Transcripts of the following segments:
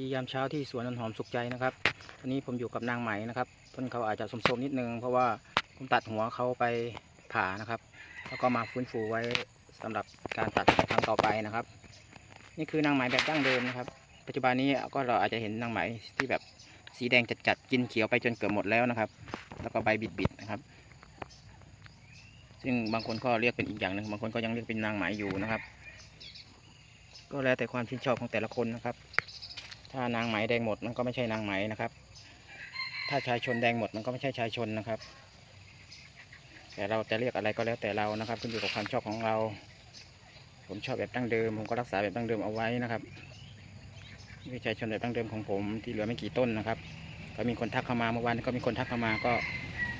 ดียามเช้าที่สวนนันหอมสุขใจนะครับวันนี้ผมอยู่กับนางไหมนะครับเพิ่นเขาอาจจะสมๆนิดนึง เพราะว่าผมตัดหัวเขาไปผ่านะครับ แล้วก็มาฟื้นฟูไว้สำหรับการตัดครั้งต่อไปนะครับ นี่คือนางไหมแบบดั้งเดิมนะครับ ปัจจุบันนี้ก็เราอาจจะเห็นนางไหมที่แบบสีแดงจัดๆกินเขียวไปจนเกือบหมดแล้วนะครับ แล้วก็ใบบิดๆนะครับ ซึ่งบางคนก็เรียกเป็นอีกอย่างหนึ่งบางคนก็ยังเรียกเป็นนางไหมอยู่นะครับ ก็แล้วแต่ความชื่นชอบของแต่ละคนนะครับ ถ้านางไหมแดงหมดมันก็ไม่ใช่นางไหมนะครับ ถ้าชายชนแดงหมดมันก็ไม่ใช่ชายชนนะครับ แต่เราจะเรียกอะไรก็แล้วแต่เรานะครับขึ้นอยู่กับความชอบของเรา ผมชอบแบบดั้งเดิม ผมก็รักษาแบบดั้งเดิมเอาไว้นะครับนี่ชายชนแบบดั้งเดิมของผมที่เหลือไม่กี่ต้นนะครับ ก็มีคนทักเข้ามาเมื่อวานก็มีคนทักเข้ามาก็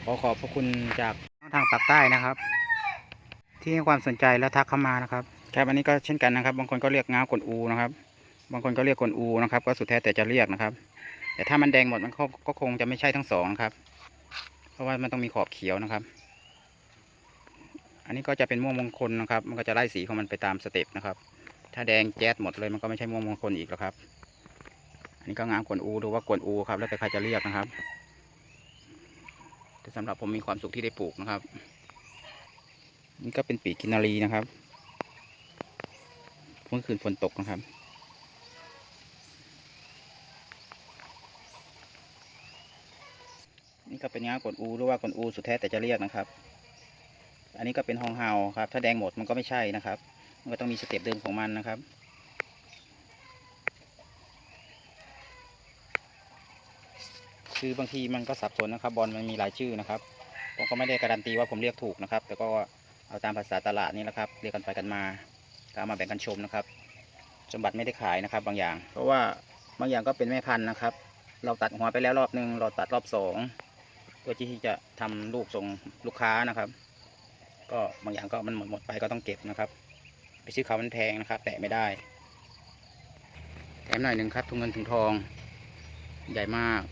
ขอขอบพระคุณจากทางปากใต้นะครับ ที่ให้ความสนใจและทักเข้ามานะครับครับอันนี้ก็เช่นกันนะครับ บางคนก็เรียกง้าวกวนอูนะครับ บางคนก็เรียกกวนอูนะครับ ก็สุดแท้แต่จะเรียกนะครับ แต่ถ้ามันแดงหมดมันก็คงจะไม่ใช่ทั้งสองครับ เพราะว่ามันต้องมีขอบเขียวนะครับ อันนี้ก็จะเป็นม่วงมงคลนะครับ มันก็จะไล่สีของมันไปตามสเต็ปนะครับ ถ้าแดงแจ๊ดหมดเลยมันก็ไม่ใช่ม่วงมงคลอีกแล้วครับ อันนี้ก็งามกวนอูหรือว่ากวนอูครับ แล้วแต่ใครจะเรียกนะครับแต่สำหรับผมมีความสุขที่ได้ปลูกนะครับ นี่ก็เป็นปีกกินนารีนะครับ เมื่อคืนฝนตกนะครับ ก็เป็นงากวนอูหรือว่ากวนอูสุดแท้แต่จะเรียกนะครับ อันนี้ก็เป็นฮองเฮาครับ ถ้าแดงหมดมันก็ไม่ใช่นะครับ มันก็ต้องมีสเต็ปเดิมของมันนะครับคือบางทีมันก็สับสนนะครับบอลมันมีหลายชื่อนะครับผมก็ไม่ได้การันตีว่าผมเรียกถูกนะครับ แต่ก็เอาตามภาษาตลาดนี่แหละครับ เรียกกันไปกันมาก็ามาแบ่งกันชมนะครับสมบัติไม่ได้ขายนะครับ บางอย่าง เพราะว่าบางอย่างก็เป็นแม่พันธุ์นะครับ เราตัดหัวไปแล้วรอบหนึ่งเราตัดรอบสอง พื่อที่จะทำลูกส่งลูกค้านะครับ ก็บางอย่างก็มันหมดหมดไปก็ต้องเก็บนะครับ ไปซื้อเขามันแพงนะครับ แตะไม่ได้ แถมหน่อยหนึ่งครับทุงเงินถุงทอง ใหญ่มาก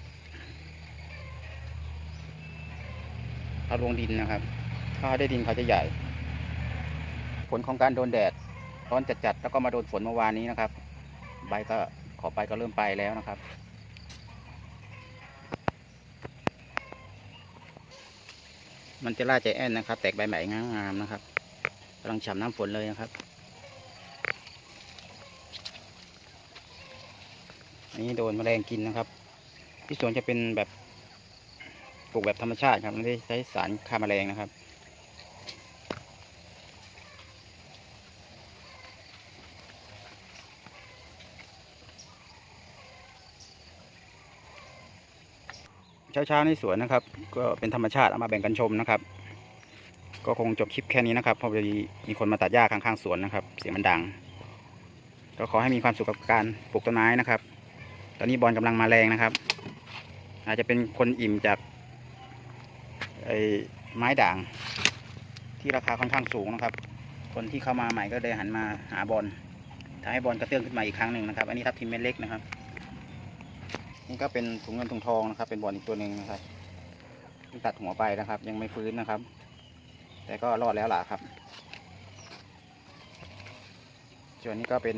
เอาลงดินนะครับ ถ้าได้ดินเขาจะใหญ่ ผลของการโดนแดดร้อนจัดๆแล้วก็มาโดนฝนเมื่อวานนี้นะครับ ใบก็ขอไปก็เริ่มไปแล้วนะครับ มันจะล่าใจแอนนะครับ แตกใบใหม่งามๆนะครับกำลังฉ่ำน้ำฝนเลยนะครับอันนี้โดนแมลงกินนะครับ ที่สวนจะเป็นแบบปลูกแบบธรรมชาติครับไม่ได้ใช้สารฆ่าแมลงนะครับ เช้าๆในสวนนะครับ ก็เป็นธรรมชาติเอามาแบ่งกันชมนะครับ ก็คงจบคลิปแค่นี้นะครับเพราะพอดีมีคนมาตัดหญ้าข้างๆสวนนะครับ เสียงมันดัง ก็ขอให้มีความสุขกับการปลูกต้นไม้นะครับ ตอนนี้บอลกำลังมาแรงนะครับ อาจจะเป็นคนอิ่มจากไอ้ไม้ด่าง ที่ราคาค่อนข้างสูงนะครับ คนที่เข้ามาใหม่ก็เลยหันมาหาบอลทำให้บอลกระเตื้องขึ้นมาอีกครั้งหนึ่งนะครับ อันนี้ทับทิมเม็ดเล็กนะครับ นี่ก็เป็นถุงเงินถุงทองนะครับ เป็นบอลอีกตัวหนึ่งนะครับตัดหัวไปนะครับ ยังไม่ฟื้นนะครับ แต่ก็รอดแล้วล่ะครับส่วนนี้ก็เป็น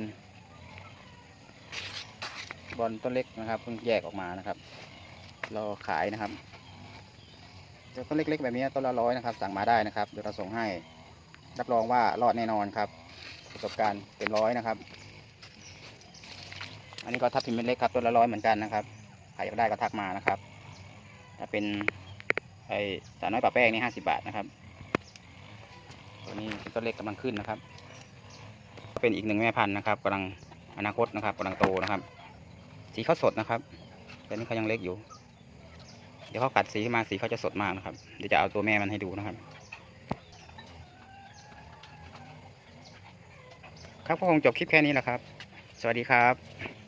บอลต้นเล็กนะครับเพิ่งแยกออกมานะครับรอขายนะครับต่ต้นเล็กๆแบบนี้ต้นละร้อยนะครับ สั่งมาได้นะครับเดี๋ยวเราส่งให้รับรองว่ารอดแน่นอนครับ ประสบการณ์เต็มร้อยนะครับ อันนี้ก็ทับทิมเป็นเล็กครับต้นละร้อยเหมือนกันนะครับ รอยากได้ก็ทักมานะครับ ถ้าเป็นไอสาน้อยป่าแป้งนี่ห้าสิบาทนะครับ ตัวนี้ต้นเล็กกำลังขึ้นนะครับ เป็นอีกหนึ่งแม่พันธุ์นะครับกำลังอนาคตนะครับกำลังโตนะครับ สีเขาสดนะครับแต่นี่เขายังเล็กอยู่ เดี๋ยวเขากัดสีขึ้นมาสีเขาจะสดมากนะครับ เดี๋ยวจะเอาตัวแม่มันให้ดูนะครับครับก็คงจบคลิปแค่นี้แหละครับ สวัสดีครับ